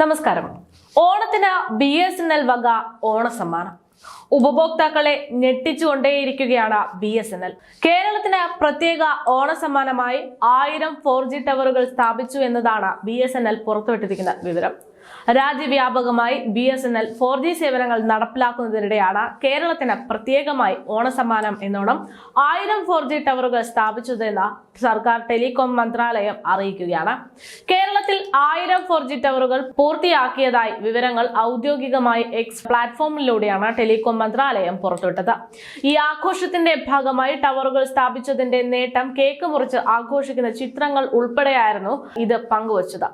നമസ്കാരം. ഓണത്തിന് B S N L വക ഓണസമ്മാനം. ഉപഭോക്താക്കളെ ഞെട്ടിച്ചുകൊണ്ടേയിരിക്കുകയാണ് ബി എസ് എൻ എൽ കേരളത്തിന് പ്രത്യേക ഓണസമ്മാനമായി ആയിരം ഫോർ ജി ടവറുകൾ സ്ഥാപിച്ചു എന്നതാണ് ബി എസ് എൻ എൽ പുറത്തുവിട്ടിരിക്കുന്ന വിവരം. രാജ്യവ്യാപകമായി B S N L four G സേവനങ്ങൾ നടപ്പിലാക്കുന്നതിനിടെയാണ് കേരളത്തിന് പ്രത്യേകമായി ഓണസമ്മാനം എന്നോണം ആയിരം ഫോർ ജി ടവറുകൾ സ്ഥാപിച്ചതെന്ന് സർക്കാർ ടെലികോം മന്ത്രാലയം അറിയിക്കുകയാണ്. കേരളത്തിൽ ആയിരം ഫോർ ജി ടവറുകൾ പൂർത്തിയാക്കിയതായി വിവരങ്ങൾ ഔദ്യോഗികമായി എക്സ് പ്ലാറ്റ്ഫോമിലൂടെയാണ് ടെലികോം മന്ത്രാലയം പുറത്തുവിട്ടത്. ഈ ആഘോഷത്തിന്റെ ഭാഗമായി ടവറുകൾ സ്ഥാപിച്ചതിന്റെ നേട്ടം കേക്ക് മുറിച്ച് ആഘോഷിക്കുന്ന ചിത്രങ്ങൾ ഉൾപ്പെടെയായിരുന്നു ഇത് പങ്കുവച്ചത്.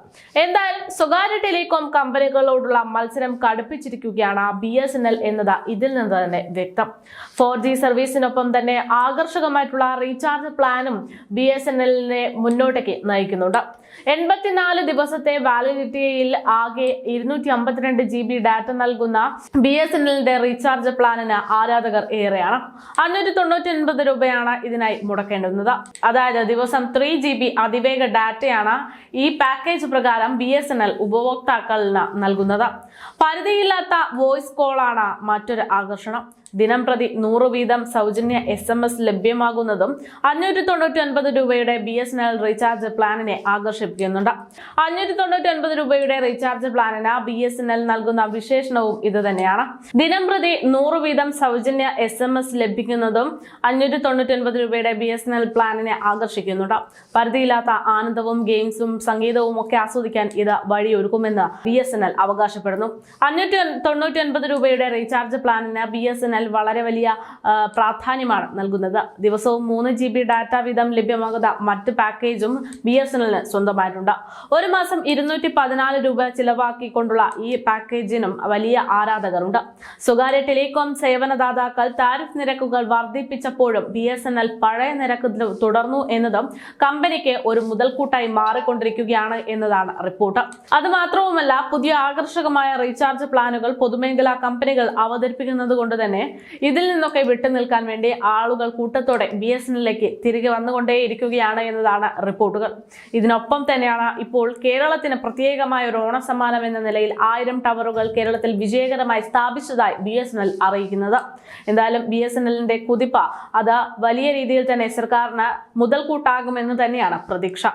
എന്തായാലും സ്വകാര്യ ടെലികോം കമ്പനികളോടുള്ള മത്സരം കടുപ്പിച്ചിരിക്കുകയാണ് ബി എസ് എൻ എൽ എന്നത്. ഇതിൽ നിന്ന് തന്നെ വ്യക്തം. ഫോർ ജി സർവീസിനൊപ്പം തന്നെ ആകർഷകമായിട്ടുള്ള റീചാർജ് പ്ലാനും ബി എസ് എൻ എല്ലിനെ മുന്നോട്ടേക്ക് നയിക്കുന്നുണ്ട്. എൺപത്തിനാല് ദിവസത്തെ വാലിഡിറ്റിയിൽ ആകെ ഇരുന്നൂറ്റി അമ്പത്തിരണ്ട് ജി ബി ഡാറ്റ നൽകുന്ന ബി എസ് എൻ എല്ലിന്റെ റീചാർജ് പ്ലാനിന് ആരാധകർ ഏറെയാണ്. അഞ്ഞൂറ്റി തൊണ്ണൂറ്റി ഒൻപത് രൂപയാണ് ഇതിനായി മുടക്കേണ്ടുന്നത്. അതായത് ദിവസം ത്രീ ജി ബി അതിവേഗ ഡാറ്റയാണ് ഈ പാക്കേജ് പ്രകാരം ബി എസ് എൻ എൽ ഉപഭോക്താക്കളിന് നൽകുന്നത്. പരിധിയില്ലാത്ത വോയിസ് കോളാണ് മറ്റൊരു ആകർഷണം. ദിനം പ്രതി നൂറ് വീതം സൗജന്യ എസ് എം എസ് ലഭ്യമാകുന്നതും അഞ്ഞൂറ്റി തൊണ്ണൂറ്റി ഒൻപത് രൂപയുടെ B S N L recharge പ്ലാനിനെ ആകർഷിപ്പിക്കുന്നുണ്ട്. അഞ്ഞൂറ്റി തൊണ്ണൂറ്റി ഒൻപത് രൂപയുടെ റീചാർജ് പ്ലാനിന് ബി എസ് എൻ എൽ നൽകുന്ന വിശേഷണവും ഇത് തന്നെയാണ്. ദിനം പ്രതി നൂറ് വീതം സൗജന്യ എസ് എം എസ് ലഭിക്കുന്നതും അഞ്ഞൂറ്റി തൊണ്ണൂറ്റി ഒൻപത് രൂപയുടെ ബി എസ് എൻ എൽ പ്ലാനിനെ ആകർഷിക്കുന്നുണ്ട്. പരിധിയില്ലാത്ത ആനന്ദവും ഗെയിംസും സംഗീതവും ഒക്കെ ആസ്വദിക്കാൻ ഇത് വഴിയൊരുക്കുമെന്ന് ബി എസ് എൻ എൽ അവകാശപ്പെടുന്നു. അഞ്ഞൂറ്റി തൊണ്ണൂറ്റി ഒൻപത് രൂപയുടെ റീചാർജ് പ്ലാനിന് ബി എസ് എൻ എൽ വളരെ വലിയ പ്രാധാന്യമാണ് നൽകുന്നത്. ദിവസവും മൂന്ന് ജി ബി ഡാറ്റ വീതം ലഭ്യമാകുന്ന മറ്റ് പാക്കേജും ബി എസ് എൻ എല്ലിന് സ്വന്തമായിട്ടുണ്ട്. ഒരു മാസം ഇരുന്നൂറ്റി പതിനാല് രൂപ ചിലവാക്കിക്കൊണ്ടുള്ള ഈ പാക്കേജിനും വലിയ ആരാധകരുണ്ട്. സ്വകാര്യ ടെലികോം സേവനദാതാക്കൾ താരിഫ് നിരക്കുകൾ വർദ്ധിപ്പിച്ചപ്പോഴും ബി എസ് എൻ എൽ പഴയ നിരക്ക് തുടർന്നു എന്നതും കമ്പനിക്ക് ഒരു മുതൽക്കൂട്ടായി മാറിക്കൊണ്ടിരിക്കുകയാണ് എന്നതാണ് റിപ്പോർട്ട്. അത് മാത്രവുമല്ല പുതിയ ആകർഷകമായ റീചാർജ് പ്ലാനുകൾ പൊതുമേഖലാ കമ്പനികൾ അവതരിപ്പിക്കുന്നത് കൊണ്ട് തന്നെ ഇതിൽ നിന്നൊക്കെ വിട്ടുനിൽക്കാൻ വേണ്ടി ആളുകൾ കൂട്ടത്തോടെ ബി എസ് എന്നിലേക്ക് തിരികെ വന്നുകൊണ്ടേയിരിക്കുകയാണ് എന്നതാണ് റിപ്പോർട്ടുകൾ. ഇതിനൊപ്പം തന്നെയാണ് ഇപ്പോൾ കേരളത്തിന് പ്രത്യേകമായ ഒരു ഓണസമ്മാനം എന്ന നിലയിൽ ആയിരം ടവറുകൾ കേരളത്തിൽ വിജയകരമായി സ്ഥാപിച്ചതായി ബി എസ് എൻ എൽ അറിയിക്കുന്നത്. എന്തായാലും ബി എസ് എൻ എല്ലിന്റെ കുതിപ്പ് അത് വലിയ രീതിയിൽ തന്നെ സർക്കാരിന് മുതൽക്കൂട്ടാകുമെന്ന് തന്നെയാണ് പ്രതീക്ഷ.